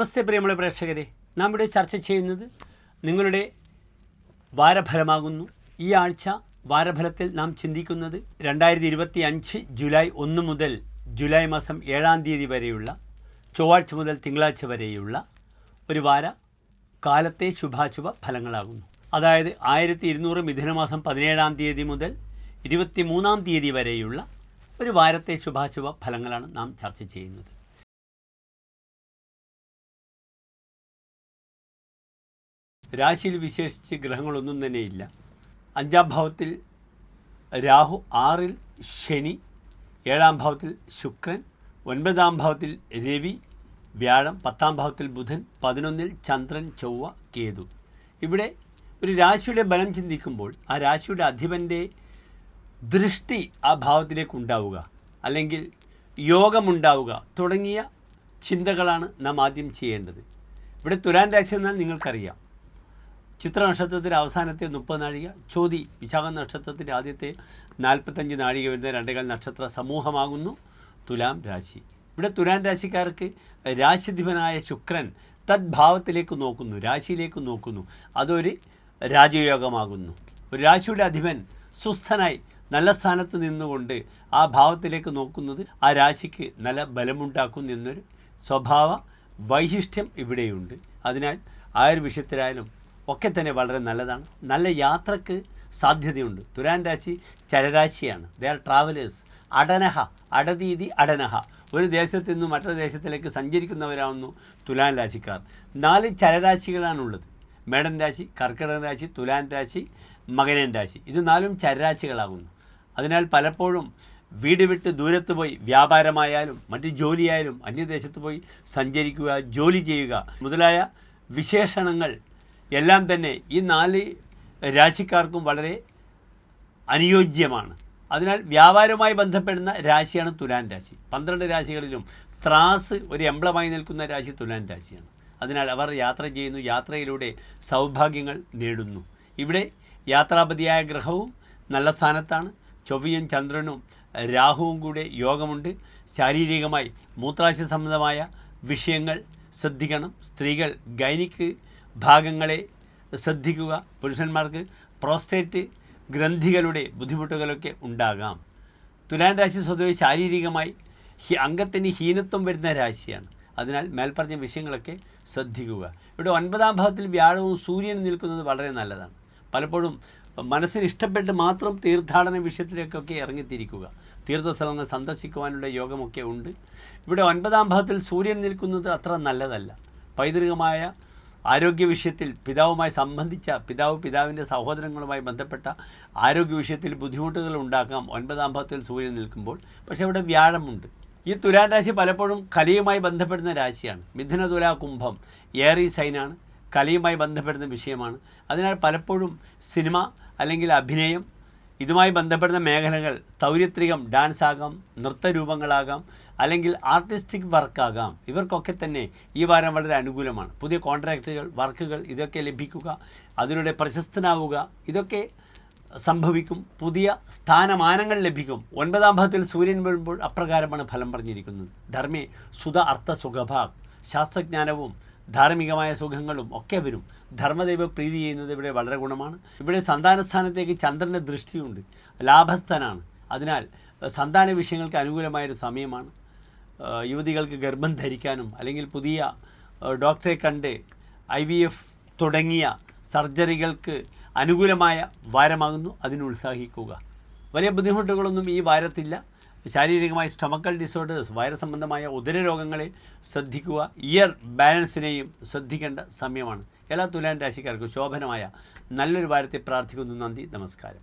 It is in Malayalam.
നമസ്തേ പ്രിയമുള്ള പ്രേക്ഷകരെ. നാം ഇവിടെ ചർച്ച ചെയ്യുന്നത് നിങ്ങളുടെ വാരഫലമാകുന്നു. ഈ ആഴ്ച വാരഫലത്തിൽ നാം ചിന്തിക്കുന്നത് രണ്ടായിരത്തി ഇരുപത്തി അഞ്ച് ജൂലൈ ഒന്ന് മുതൽ ജൂലൈ മാസം ഏഴാം തീയതി വരെയുള്ള ചൊവ്വാഴ്ച മുതൽ തിങ്കളാഴ്ച വരെയുള്ള ഒരു വാര കാലത്തെ ശുഭാശുഭ ഫലങ്ങളാകുന്നു. അതായത് ആയിരത്തി ഇരുന്നൂറ് മിഥുനമാസം പതിനേഴാം തീയതി മുതൽ ഇരുപത്തി മൂന്നാം തീയതി വരെയുള്ള ഒരു വാരത്തെ ശുഭാശുഭ ഫലങ്ങളാണ് നാം ചർച്ച ചെയ്യുന്നത്. രാശിയിൽ വിശേഷിച്ച് ഗ്രഹങ്ങളൊന്നും തന്നെയില്ല അഞ്ചാം ഭാവത്തിൽ രാഹു ആറിൽ ശനി ഏഴാം ഭാവത്തിൽ ശുക്രൻ ഒൻപതാം ഭാവത്തിൽ രവി വ്യാഴം പത്താം ഭാവത്തിൽ ബുധൻ പതിനൊന്നിൽ ചന്ദ്രൻ ചൊവ്വ കേതു. ഇവിടെ ഒരു രാശിയുടെ ബലം ചിന്തിക്കുമ്പോൾ ആ രാശിയുടെ അധിപന്റെ ദൃഷ്ടി ആ ഭാവത്തിലേക്ക് ഉണ്ടാവുക. അല്ലെങ്കിൽ യോഗമുണ്ടാവുക തുടങ്ങിയ ചിന്തകളാണ് നാം ആദ്യം ചെയ്യേണ്ടത്. ഇവിടെ തുലാൻ രാശി എന്നാൽ നിങ്ങൾക്കറിയാം. ചിത്ര നക്ഷത്രത്തിന്റെ അവസാനത്തെ മുപ്പത് നാഴിക ചോതി വിശാഖ നക്ഷത്രത്തിന്റെ ആദ്യത്തെ നാൽപ്പത്തഞ്ച് നാഴിക വരുന്ന രണ്ടേകാൽ നക്ഷത്ര സമൂഹമാകുന്നു. തുലാം രാശി. ഇവിടെ തുലാം രാശിക്കാർക്ക് രാശിധിപനായ ശുക്രൻ തദ്ഭാവത്തിലേക്ക് നോക്കുന്നു രാശിയിലേക്ക് നോക്കുന്നു. അതൊരു രാജയോഗമാകുന്നു. ഒരു രാശിയുടെ അധിപൻ സുസ്ഥനായി നല്ല സ്ഥാനത്ത് നിന്നുകൊണ്ട് ആ ഭാവത്തിലേക്ക് നോക്കുന്നത് ആ രാശിക്ക് നല്ല ബലമുണ്ടാക്കുന്നു എന്നൊരു സ്വഭാവ വൈശിഷ്ട്യം ഇവിടെയുണ്ട്. അതിനാൽ ആ ഒരു വിഷയത്തിലായാലും ഒക്കെ തന്നെ വളരെ നല്ലതാണ്. നല്ല യാത്രയ്ക്ക് സാധ്യതയുണ്ട്. തുരാൻ രാശി ചരരാശിയാണ്. ദേ ആർ ട്രാവലേഴ്സ് അടനഹ അടതീതി അടനഹ. ഒരു ദേശത്തു നിന്നും മറ്റൊരു ദേശത്തിലേക്ക് സഞ്ചരിക്കുന്നവരാവുന്നു തുലാൻ രാശിക്കാർ. നാല് ചരരാശികളാണുള്ളത്. മേടൻ രാശി കർക്കിടക രാശി തുലാൻ രാശി മകനൻ രാശി. ഇത് നാലും ചരരാശികളാകുന്നു. അതിനാൽ പലപ്പോഴും വീട് വിട്ട് ദൂരത്ത് പോയി വ്യാപാരമായാലും മറ്റ് ജോലിയായാലും അന്യദേശത്ത് പോയി സഞ്ചരിക്കുക ജോലി ചെയ്യുക മുതലായ വിശേഷണങ്ങൾ എല്ലാം തന്നെ ഈ നാല് രാശിക്കാർക്കും വളരെ അനുയോജ്യമാണ്. അതിനാൽ വ്യാപാരവുമായി ബന്ധപ്പെടുന്ന രാശിയാണ് തുലാൻ രാശി. പന്ത്രണ്ട് രാശികളിലും ത്രാസ് ഒരു എംബ്ലമായി നിൽക്കുന്ന രാശി തുലാൻ രാശിയാണ്. അതിനാൽ അവർ യാത്ര ചെയ്യുന്നു യാത്രയിലൂടെ സൗഭാഗ്യങ്ങൾ നേടുന്നു. ഇവിടെ യാത്രാപതിയായ ഗ്രഹവും നല്ല സ്ഥാനത്താണ്. ചൊവ്വയും ചന്ദ്രനും രാഹുവും കൂടെ യോഗമുണ്ട്. ശാരീരികമായി മൂത്രാശയ സംബന്ധമായ വിഷയങ്ങൾ ശ്രദ്ധിക്കണം. സ്ത്രീകൾ ഗൈനിക് ഭാഗങ്ങളെ ശ്രദ്ധിക്കുക. പുരുഷന്മാർക്ക് പ്രോസ്റ്റേറ്റ് ഗ്രന്ഥികളുടെ ബുദ്ധിമുട്ടുകളൊക്കെ ഉണ്ടാകാം. തുലാൻ രാശി സ്വതവേ ശാരീരികമായി അംഗത്തിന് ഹീനത്വം വരുന്ന രാശിയാണ്. അതിനാൽ മേൽപ്പറഞ്ഞ വിഷയങ്ങളൊക്കെ ശ്രദ്ധിക്കുക. ഇവിടെ ഒൻപതാം ഭാവത്തിൽ വ്യാഴവും സൂര്യനും നിൽക്കുന്നത് വളരെ നല്ലതാണ്. പലപ്പോഴും മനസ്സിന് ഇഷ്ടപ്പെട്ട് മാത്രം തീർത്ഥാടന വിഷയത്തിലേക്കൊക്കെ ഇറങ്ങിത്തിരിക്കുക. തീർത്ഥസ്ഥലങ്ങൾ സന്ദർശിക്കുവാനുള്ള യോഗമൊക്കെ ഉണ്ട്. ഇവിടെ ഒൻപതാം ഭാവത്തിൽ സൂര്യൻ നിൽക്കുന്നത് അത്ര നല്ലതല്ല. പൈതൃകമായ ആരോഗ്യ വിഷയത്തിൽ പിതാവുമായി സംബന്ധിച്ച പിതാവ് പിതാവിന്റെ സഹോദരങ്ങളുമായി ബന്ധപ്പെട്ട ആരോഗ്യ വിഷയത്തിൽ ബുദ്ധിമുട്ടുകൾ ഉണ്ടാക്കാം. ഒൻപതാം ഭാവത്തിൽ സൂര്യൻ നിൽക്കുമ്പോൾ. പക്ഷേ ഇവിടെ വ്യാഴമുണ്ട്. ഈ തുലാൻ രാശി പലപ്പോഴും കലയുമായി ബന്ധപ്പെടുന്ന രാശിയാണ്. മിഥുന തുലാ കുംഭം ഏറി സൈനാണ്. കലയുമായി ബന്ധപ്പെടുന്ന വിഷയമാണ്. അതിനാൽ പലപ്പോഴും സിനിമ അല്ലെങ്കിൽ അഭിനയം ഇതുമായി ബന്ധപ്പെടുന്ന മേഖലകൾ തൗര്യത്രികം ഡാൻസ് ആകാം നൃത്തരൂപങ്ങളാകാം അല്ലെങ്കിൽ ആർട്ടിസ്റ്റിക് വർക്കാകാം ഇവർക്കൊക്കെ തന്നെ ഈ വാരം വളരെ അനുകൂലമാണ്. പുതിയ കോൺട്രാക്റ്റുകൾ വർക്കുകൾ ഇതൊക്കെ ലഭിക്കുക അതിലൂടെ പ്രശസ്തനാവുക ഇതൊക്കെ സംഭവിക്കും. പുതിയ സ്ഥാനമാനങ്ങൾ ലഭിക്കും. ഒൻപതാം ഭാഗത്തിൽ സൂര്യൻ വരുമ്പോൾ അപ്രകാരമാണ് ഫലം പറഞ്ഞിരിക്കുന്നത്. ധർമ്മേ സുത അർത്ഥ സുഖഭാഗ് ശാസ്ത്രജ്ഞാനവും ധാർമ്മികമായ സുഖങ്ങളും ഒക്കെ വരും. ധർമ്മദൈവ പ്രീതി ചെയ്യുന്നത് ഇവിടെ വളരെ ഗുണമാണ്. ഇവിടെ സന്താനസ്ഥാനത്തേക്ക് ചന്ദ്രന്റെ ദൃഷ്ടിയുണ്ട്. ലാഭസ്ഥനാണ്. അതിനാൽ സന്താന വിഷയങ്ങൾക്ക് അനുകൂലമായൊരു സമയമാണ്. യുവതികൾക്ക് ഗർഭം ധരിക്കാനും അല്ലെങ്കിൽ പുതിയ ഡോക്ടറെ കണ്ട് ഐ വി എഫ് തുടങ്ങിയ സർജറികൾക്ക് അനുകൂലമായ വാരമാകുന്നു. അതിന് ഉത്സാഹിക്കുക. വലിയ ബുദ്ധിമുട്ടുകളൊന്നും ഈ വാരത്തില്ല. ശാരീരികമായ സ്റ്റൊമക്കൽ ഡിസോർഡേഴ്സ് വൈറസ് സംബന്ധമായ ഉദരരോഗങ്ങളെ ശ്രദ്ധിക്കുക ഇയർ ബാലൻസിനെയും ശ്രദ്ധിക്കേണ്ട സമയമാണ്. എല്ലാ തുലാൻ രാശിക്കാർക്കും ശോഭനമായ നല്ലൊരു വാരത്തെ പ്രാർത്ഥിക്കുന്നു. നന്ദി നമസ്കാരം.